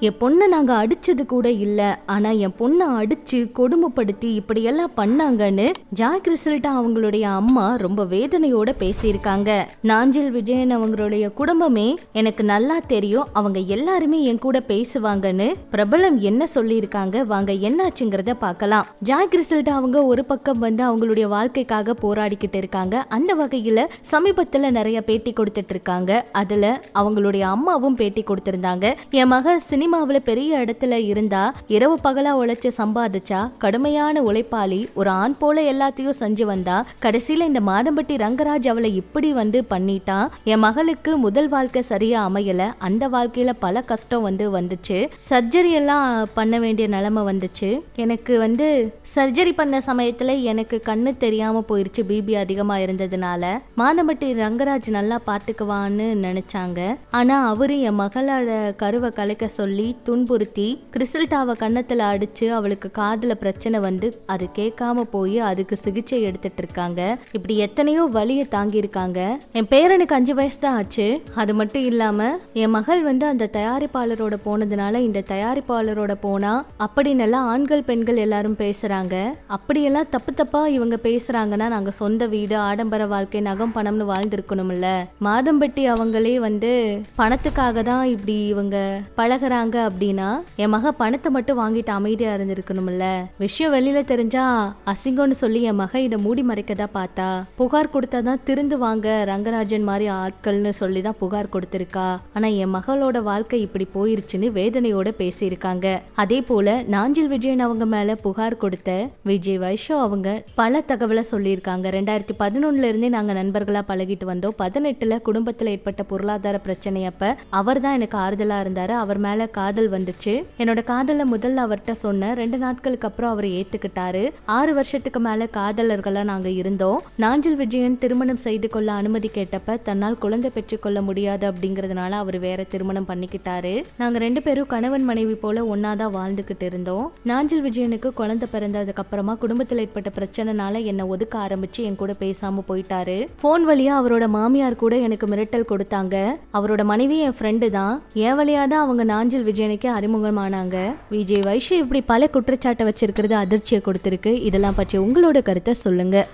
என் பொண்ணை நாங்க அடிச்சது கூட இல்லை. ஆனா என் பொண்ணை அடிச்சு கொடுமைப்படுத்தி இப்படியெல்லாம் பண்ணாங்கன்னு ஜாய் கிறிஸ்டல்டா அவங்களுடைய அம்மா ரொம்ப வேதனையோட பேசியிருக்காங்க. நாஞ்சில் விஜயன் அவங்களுடைய குடும்பமே எனக்கு நல்லா தெரியும். அவங்க எல்லாருமே என் கூட பேசுவாங்கன்னு பிரபலம் என்ன சொல்லியிருக்காங்க? வாங்க என்னாச்சுங்கிறத பார்க்கலாம். ஜாய் கிறிஸ்டல்டா அவங்க ஒரு பக்கம் வந்து அவங்களுடைய வாழ்க்கைக்காக போராடிக்கிட்டு இருக்காங்க. அந்த வகையில் சமீபத்துல நிறைய பேட்டி கொடுத்துட்டு இருக்காங்க. அதுல அவங்களுடைய அம்மாவும் பேட்டி கொடுத்துருந்தாங்க. என் மக அவளை பெரிய இடத்துல இருந்தா இரவு பகலா உழைச்சு சம்பாதிச்சா கடுமையான உழைப்பாளி ஒரு ஆண் போல எல்லாத்தையும் செஞ்சு வந்தா கடைசியில இந்த மாதம்பட்டி ரங்கராஜ் அவளை இப்படி வந்து பண்ணிட்டான் என் மகளுக்கு முதல் வாழ்க்கை சரியா அமையல. அந்த வாழ்க்கையில பல கஷ்டம் வந்து வந்துச்சு. சர்ஜரி எல்லாம் பண்ண வேண்டிய நிலைமை வந்துச்சு. எனக்கு வந்து சர்ஜரி பண்ண சமயத்துல எனக்கு கண்ணு தெரியாம போயிருச்சு. பிபி அதிகமா இருந்ததுனால. மாதம்பட்டி ரங்கராஜ் நல்லா பாத்துக்குவான்னு நினைச்சாங்க. ஆனா அவரு என் மகளோட கருவை கலைக்க சொல்லி துன்புறுத்தி கிறிஸ்டல்டாவை கன்னத்துல அடிச்சு அவளுக்கு காதுல பிரச்சனை வந்து அது கேட்காம போய் அதுக்கு சிகிச்சை எடுத்துட்டு இருக்காங்க இப்படி எத்தனையோ வலியை தாங்கியிருக்காங்க. என் பேரனுக்கு அஞ்சு வயசு தான் ஆச்சு. அது மட்டும் இல்லாம என் மகள் வந்து அந்த தயாரிப்பாளரோட போனதுனால இந்த தயாரிப்பாளரோட போனா அப்படின்னு எல்லாம் ஆண்கள் பெண்கள் எல்லாரும் பேசுறாங்க. அப்படியெல்லாம் தப்பு தப்பா இவங்க பேசுறாங்கன்னா நாங்க சொந்த வீடு ஆடம்பர வாழ்க்கை நகம் பணம்னு வாழ்ந்திருக்கணும்ல. மாதம்பட்டி அவங்களே வந்து பணத்துக்காக தான் இப்படி இவங்க பழகுறாங்க. அப்படின்னா என் மக பணத்தை மட்டும் வாங்கிட்டு அமைதியா இருந்திருக்கணும்ல. விஷயம் வெளியில தெரிஞ்சா அசிங்கம்னு சொல்லி என் மக இதை மூடி மறைக்கதா பார்த்தா புகார் கொடுத்தாதான் திருந்து வாங்க ரங்கராஜன் மாதிரி ஆட்கள்னு சொல்லி தான் புகார் கொடுத்திருக்கா. ஆனா என் மகளோட வாழ்க்கை இப்படி போயிருச்சுன்னு வேதனையோட பேசியிருக்காங்க. அதே போல நாஞ்சில் விஜயன் அவங்க மேல புகார் கொடுத்த விஜய் வைஷோ அவங்க பல தகவலை சொல்லியிருக்காங்க. ரெண்டாயிரத்தி பதினொன்னுல இருந்தே நாங்க நண்பர்களா பழகிட்டு வந்தோம். பதினெட்டுல குடும்பத்துல ஏற்பட்ட பொருளாதார பிரச்சனை அப்ப அவர் தான் எனக்கு ஆறுதலா இருந்தாரு. அவர் மேல காதல் வந்துச்சு. என்னோட காதல முதல்ல அவர்கிட்ட சொன்ன ரெண்டு நாட்களுக்கு அப்புறம் அவர் ஏத்துக்கிட்டாரு. ஆறு வருஷத்துக்கு மேல காதலர்களா நாங்க இருந்தோம். நாஞ்சில் விஜயன் திருமணம் செய்து கொள்ள அனுமதி கேட்டப்ப தன்னால் குழந்தை பெற்றுக்கொள்ள முடியாது அப்படிங்கறதுனால அவர் வேற திருமணம் பண்ணிக்கிட்டாரு. நாங்க ரெண்டு பேரும் கணவன் மனைவி போல ஒன்னாதான் வாழ்ந்துகிட்டு இருந்தோம். நாஞ்சில் விஜயனுக்கு குழந்தை பிறந்ததுக்கு அப்புறமா குடும்பத்தில் ஏற்பட்ட பிரச்சனைனால என்னை ஒதுக்க ஆரம்பிச்சு என் கூட பேசாம போயிட்டாரு. போன் வழியா அவரோட மாமியார் கூட எனக்கு மிரட்டல் கொடுத்தாங்க. அவரோட மனைவி என் ஃப்ரெண்டு தான். என் வழியா தான் அவங்க நாஞ்சில் விஜயனுக்கு அறிமுகமானாங்க. விஜய் வைஷு இப்படி பல குற்றச்சாட்டை வச்சிருக்கிறது அதிர்ச்சியை கொடுத்துருக்கு. இதெல்லாம் பற்றி உங்களோட கருத்தை சொல்லுங்கள்